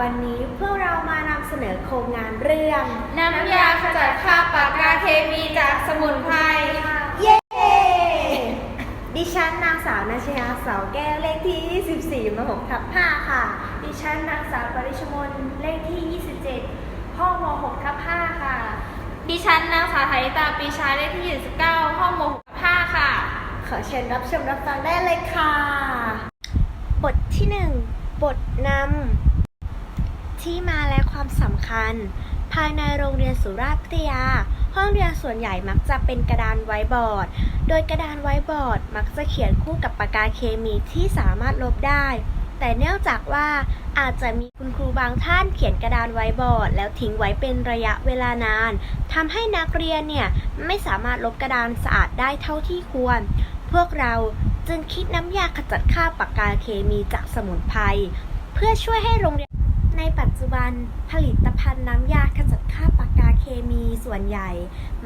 วันนี้พวกเรามานำเสนอโครงงานเรื่อง น้ำยาขจัดคราบปากกาเคมีจากสมุนไพรเย้ ดิฉันนางสาวนาชยาเสาแก้วเลขที่ 24มา6ทับ5ค่ะ ดิฉันนางสาวปริชมนเลขที่ 27 ห้องม6ทับ5ค่ะ ดิฉันนางสาวไทยตาปีชาเลขที่ 29 ห้องม6ทับ5ค่ะ ขอเชิญรับชมรับฟังได้เลยค่ะ บทที่ 1 บทนำ ที่มาและความสำคัญ ภายในโรงเรียนสุราษฎร์วิทยา ห้องเรียนส่วนใหญ่มักจะเป็นกระดานไว้บอร์ด โดยกระดานไว้บอร์ดมักจะเขียนคู่กับปากกาเคมีที่สามารถลบได้ แต่เนื่องจากว่าอาจจะมีคุณครูบางท่านเขียนกระดานไว้บอร์ด แล้วทิ้งไว้เป็นระยะเวลานานทำให้นักเรียนเนี่ยไม่สามารถลบกระดานสะอาดได้เท่าที่ควร พวกเราจึงคิดน้ำยาขจัดคราบปากกาเคมีจากสมุนไพรเพื่อช่วยให้โรงเรียน ในปัจจุบันผลิตภัณฑ์น้ำยาขจัดคราบปากกาเคมีส่วนใหญ่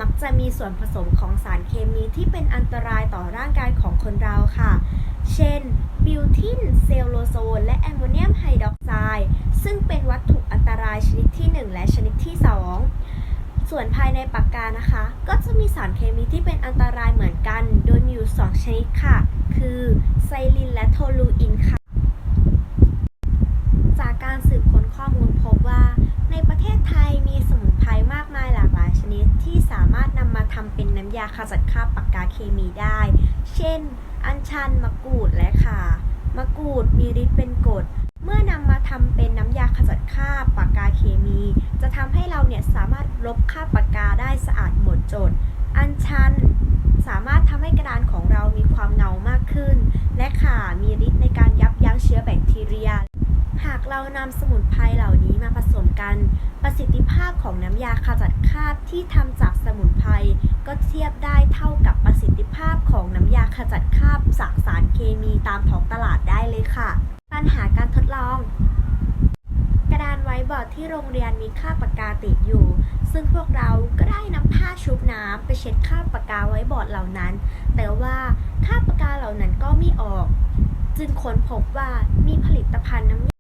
มักจะมีส่วนผสมของสารเคมีที่เป็นอันตรายต่อร่างกายของคนเราค่ะ เช่น บิวทิน เซลโลโซน และแอมโมเนียมไฮดรอกไซด์ ซึ่งเป็นวัตถุอันตรายชนิดที่ 1 และชนิดที่ 2 ส่วนภายในปากกานะคะ ก็จะมีสารเคมีที่เป็นอันตรายเหมือนกัน โดยมีอยู่ 2 ชนิดค่ะ คือไซลินและโทลูอินค่ะ จากการสืบค้นข้อมูลพบว่า ในประเทศไทยมีสมุนไพรมากมายหลากหลายชนิดที่สามารถนำมา ทำเป็นน้ำยาขจัดคราบปากกาเคมีได้ เช่น อัญชันมะกรูดและข่ามะกรูดมีฤทธิ์เป็นกรดเมื่อนำมาทำเป็นน้ำยาขจัดคราบปากกาเคมี จะทำให้เราเนี่ยสามารถลบคราบปากกาได้สะอาดหมดจด อัญชันสามารถทำให้กระดานของเรามีความเงามากขึ้น และข่ามีฤทธิ์ในการยับยั้งเชื้อแบคทีเรีย หากเรานำสมุนไพรเหล่านี้มาผสมกันาพของน้ำยาขจัดคราบที่ทำจากสมุนไพรก็เทียบได้เท่ากับประสิทธิภาพของน้ำยาขจัดคราบจากสารเคมีตามท้องตลาดได้เลยค่ะ ปัญหาการทดลอง กระดานไว้บอร์ดที่โรงเรียนมีคราปากกาติดอยู่ ซึ่งพวกเราก็ได้นำผ้าชุบน้ำไปเช็ดคราปากกาไว้บอร์ดเหล่านั้น แต่ว่าคราปากกาเหล่านั้นก็ไม่ออก จึงค้นพบว่ามีผลิตภัณฑ์น้ำ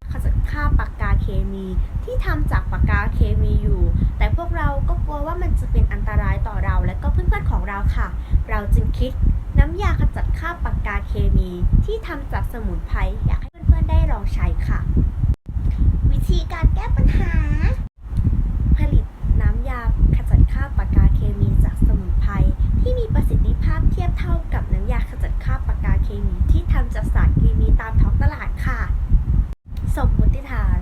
คราปากกาเคมีที่ทำจากปากกาเคมีอยู่ แต่พวกเราก็กลัวว่ามันจะเป็นอันตรายต่อเราและก็เพื่อนๆของเราค่ะ เราจึงคิดน้ำยาขจัดคราปากกาเคมีที่ทำจากสมุนไพรอยากให้เพื่อนๆได้ลองใช้ค่ะ วิธีการแก้ปัญหา ผลิตน้ำยาขจัดคราปากกาเคมีจากสมุนไพรที่มีประสิทธิภาพเทียบเท่ากับน้ำยาขจัดคราบปากกาเคมีที่ทำจากสารเคมีตามท้องตลาดค่ะ สมมติฐาน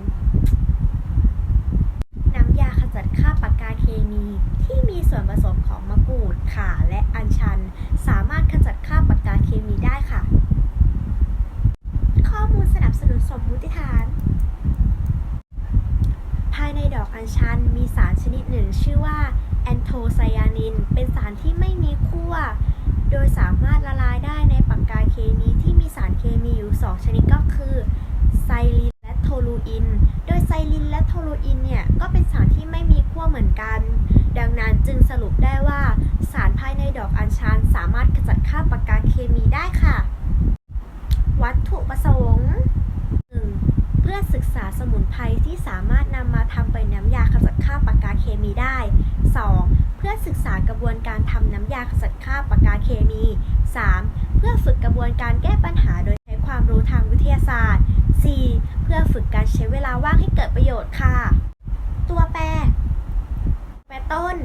น้ำยาขจัดคราบปากกาเคมี ที่มีส่วนผสมของมะกรูด ข่า และอัญชัน สามารถขจัดคราบปากกาเคมีได้ค่ะ ข้อมูลสนับสนุนสมมุติฐาน ภายในดอกอัญชันมีสารชนิดหนึ่งชื่อว่าแอนโทไซยานิน เป็นสารที่ไม่มีขั้วโดยสามารถละลายได้ในปากกาเคมีที่มีสารเคมีอยู่ 2 ชนิดก็คือไซลินและโทลูอิน โดยไซลินและโทลูอินเนี่ยก็เป็นสารที่ไม่มีขั้วเหมือนกัน ดังนั้นจึงสรุปได้ว่า สารภายในดอกอัญชันสามารถขจัดคราปากกาเคมีได้ค่ะ วัตถุประสงค์ 1. เพื่อศึกษาส มุนไพรที่สามารถนำมาทำเป็นน้ำยาขจัดคราบปากกาเคมีได้ 2. เพื่อศึกษากระบวนการทำน้ำยาขจัดคราบปากกาเคมี 3. เพื่อฝึกกระบวนการแก้ปัญหาโดยใช้ความรู้ทางวิทยาศาสตร์ 4. เพื่อฝึกการใช้เวลาว่างให้เกิดประโยชน์ค่ะ ตัวแปร แปรต้น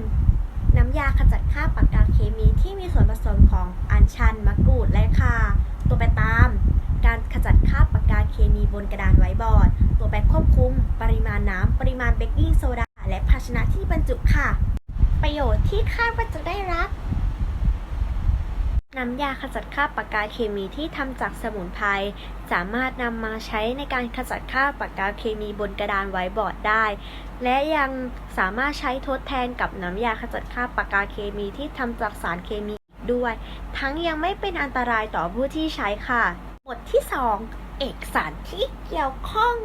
น้ำยาขจัดคราบปากกาเคมีที่มีส่วนผสมของอัญชันมะกรูดและข่าตัวแปรตาม การขจัดคราบปากกาเคมีบนกระดานไว้บอร์ด ตัวแปรควบคุม ปริมาณน้ำ ปริมาณเบกกิ้งโซดา และภาชนะที่บรรจุค่ะ ประโยชน์ที่คาดว่าจะได้รับน้ำยาขจัดคราบปากกาเคมีที่ทำจากสมุนไพรสามารถนำมาใช้ในการขจัดคราบปากกาเคมีบนกระดานไว้บอร์ดได้ และยังสามารถใช้ทดแทนกับน้ำยาขจัดคราบปากกาเคมีที่ทำจากสารเคมีด้วย ทั้งยังไม่เป็นอันตรายต่อผู้ที่ใช้ค่ะ บทที่ 2 เอกสารที่เกี่ยวข้อง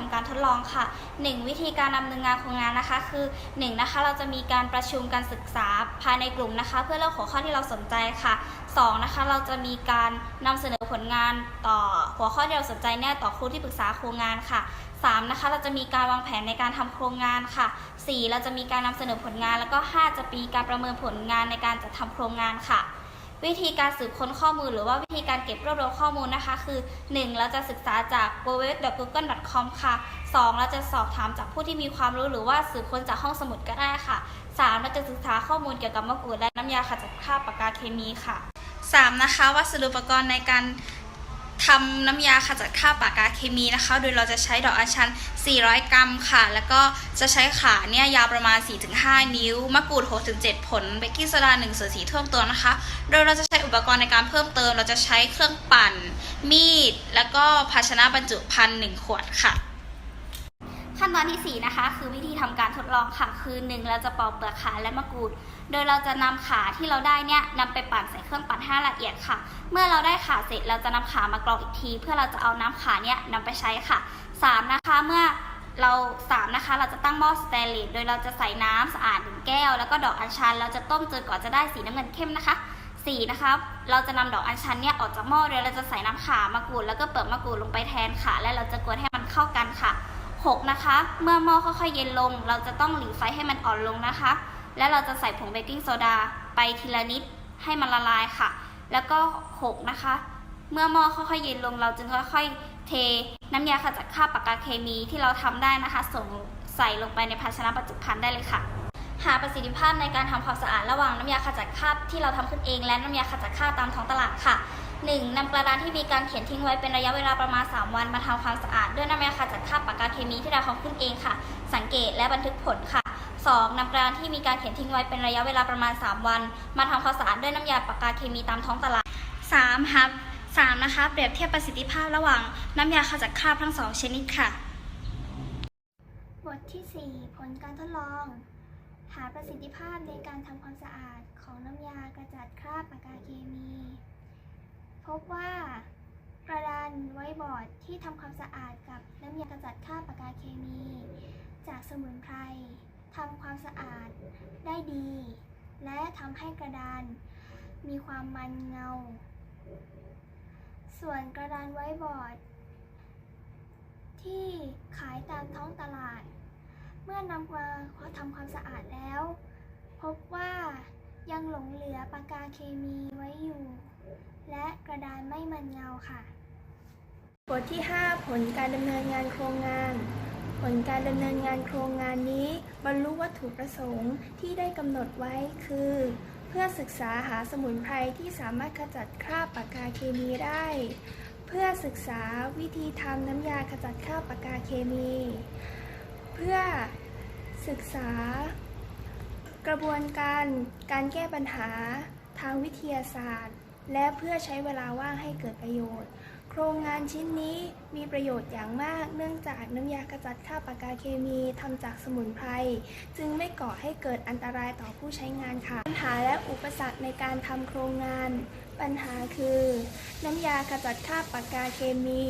ทำการทดลองค่ะ 1. วิธีการดำเนินงานโครงงานนะคะ คือ 1. นะคะเราจะมีการประชุมการศึกษาภายในกลุ่มนะคะ เพื่อเลือกหัวข้อที่เราสนใจค่ะ 2. นะคะเราจะมีการนำเสนอผลงานต่อหัวข้อที่เราสนใจเนี่ยต่อครูที่ปรึกษาโครงงานค่ะ 3. นะคะเราจะมีการวางแผนในการทำโครงงานค่ะ 4. เราจะมีการนำเสนอผลงานแล้วก็ 5 จะมีการประเมินผลงานในการจัดทำโครงงานค่ะ วิธีการสืบค้นข้อมูลหรือว่าวิธีการเก็บรวบรวมข้อมูลนะคะ คือ 1. เราจะศึกษาจาก www.google.com ค่ะ 2. เราจะสอบถามจากผู้ที่มีความรู้หรือว่าสืบค้นจากห้องสมุดก็ได้ค่ะ 3. เราจะศึกษาข้อมูลเกี่ยวกับมะกรูดและน้ำยาขจัดคราบปากกาเคมีค่ะ 3. นะคะวัสดุอุปกรณ์ในการ ทำน้ำยาขจัดคราบปากกาเคมีนะคะ โดยเราจะใช้ดอกอัญชัน 400 กรัมค่ะ แล้วก็จะใช้ขาเนี่ยยาวประมาณ 4-5 นิ้ว มะกรูด 6-7 ผล เบกกิ้งโซดา1ส่วน4ท่วมตัวนะคะ โดยเราจะใช้อุปกรณ์ในการเพิ่มเติม เราจะใช้เครื่องปั่น มีด แล้วก็ภาชนะบรรจุภัณฑ์1ขวดค่ะขั้นตอนที่ 4 นะคะ คือวิธีทำการทดลองค่ะ คือ 1 เราจะปอกเปลือกขาและมะกรูด โดยเราจะนำขาที่เราได้เนี่ยนำไปปั่นใส่เครื่องปั่นให้ละเอียดค่ะ เมื่อเราได้ขาเสร็จเราจะนำขามากรองอีกที เพื่อเราจะเอาน้ำขาเนี่ยนำไปใช้ค่ะ 3 นะคะเมื่อเรา3นะคะเราจะตั้งหม้อสแตนเลสโดยเราจะใส่น้ำสะอาดหนึ่งแก้ว แล้วก็ดอกอัญชัน เราจะต้มจนกว่าจะได้สีน้ำเงินเข้มนะคะ4นะคะเราจะนำดอกอัญชันเนี่ยออกจากหม้อโดยเราจะใส่น้ำขามะกรูดแล้วก็เปลือกมะกรูดลงไปแทนค่ะ และเราจะกวนให้มันเข้ากันค่ะ 6 นะคะ เมื่อหม้อค่อยๆเย็นลง เราจะต้องหลีไฟให้มันอ่อนลงนะคะ และเราจะใส่ผงเบกกิ้งโซดาไปทีละนิดให้มันละลายค่ะ แล้วก็6นะคะ เมื่อหม้อค่อยๆเย็นลงเราจึงค่อยๆเทน้ำยาขจัดคราบปากกาเคมีที่เราทำได้นะคะ ส่งใส่ลงไปในภาชนะบรรจุภัณฑ์ได้เลยค่ะหาประสิทธิภาพในการทำความสะอาดระหว่างน้ำยาขจัดคราบที่เราทำขึ้นเอง และน้ำยาขจัดคราบตามท้องตลาดค่ะ 1. นำกระดานที่มีการเขียนทิ้งไว้เป็นระยะเวลาประมาณ 3 วันมาทำความสะอาดด้วยน้ำยาขจัดคราบปากกาเคมีที่เราทำขึ้นเองค่ะ สังเกตและบันทึกผลค่ะ 2. นำกระดานที่มีการเขียนทิ้งไว้เป็นระยะเวลาประมาณ 3 วัน มาทำความสะอาดด้วยน้ำยาปากกาเคมีตามท้องตลาด 3. ครับ 3. นะคะ เปรียบเทียบประสิทธิภาพระหว่างน้ำยาขจัดคราบทั้งสองชนิดค่ะ บทที่ 4 ผลการทดลอง หาประสิทธิภาพในการทำความสะอาดของน้ำยากระจัดคราบปากกาเคมี พบว่ากระดานไว้บอร์ดที่ทำความสะอาดกับน้ำยากระจัดคราบปากกาเคมี จากสมุนไพร ทำความสะอาดได้ดี และทำให้กระดาน มีความมันเงา ส่วนกระดานไว้บอร์ด ที่ขายตามท้องตลาด เมื่อนำมาทำความสะอาดแล้ว พบว่ายังหลงเหลือปากกาเคมีไว้อยู่ และกระดานไม่มันเงาค่ะบทที่ 5 ผลการดำเนินงานโครงงาน ผลการดำเนินงานโครงงานนี้ บรรลุวัตถุประสงค์ที่ได้กำหนดไว้คือ เพื่อศึกษาหาสมุนไพรที่สามารถขจัดคราบปากกาเคมีได้ เพื่อศึกษาวิธีทำน้ำยาขจัดคราบปากกาเคมี เพื่อศึกษา กระบวนการการแก้ปัญหาทางวิทยาศาสตร์ และเพื่อใช้เวลาว่างให้เกิดประโยชน์ โครงงานชิ้นนี้มีประโยชน์อย่างมาก เนื่องจากน้ำยากระจัดคราบปากกาเคมีทำจากสมุนไพรจึงไม่ก่อให้เกิดอันตรายต่อผู้ใช้งานค่ะ ปัญหาและอุปสรรคในการทำโครงงาน ปัญหาคือ น้ำยากระจัดคราบปากกาเคมี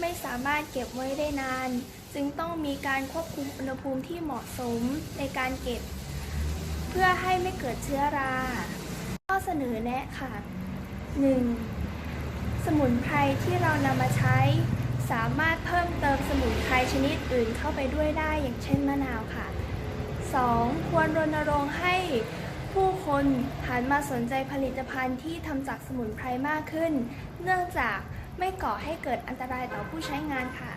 ไม่สามารถเก็บไว้ได้นาน จึงต้องมีการควบคุมอุณหภูมิที่เหมาะสมในการเก็บ เพื่อให้ไม่เกิดเชื้อรา ข้อเสนอแนะค่ะ 1. สมุนไพรที่เรานำมาใช้ สามารถเพิ่มเติมสมุนไพรชนิดอื่นเข้าไปด้วยได้อย่างเช่นมะนาวค่ะ 2. ควรรณรงค์ให้ผู้คนหันมาสนใจผลิตภัณฑ์ที่ทำจากสมุนไพรมากขึ้น เนื่องจากไม่ก่อให้เกิดอันตรายต่อผู้ใช้งานค่ะ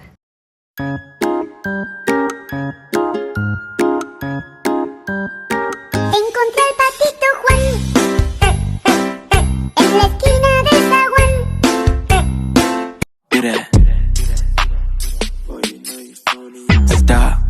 Stop,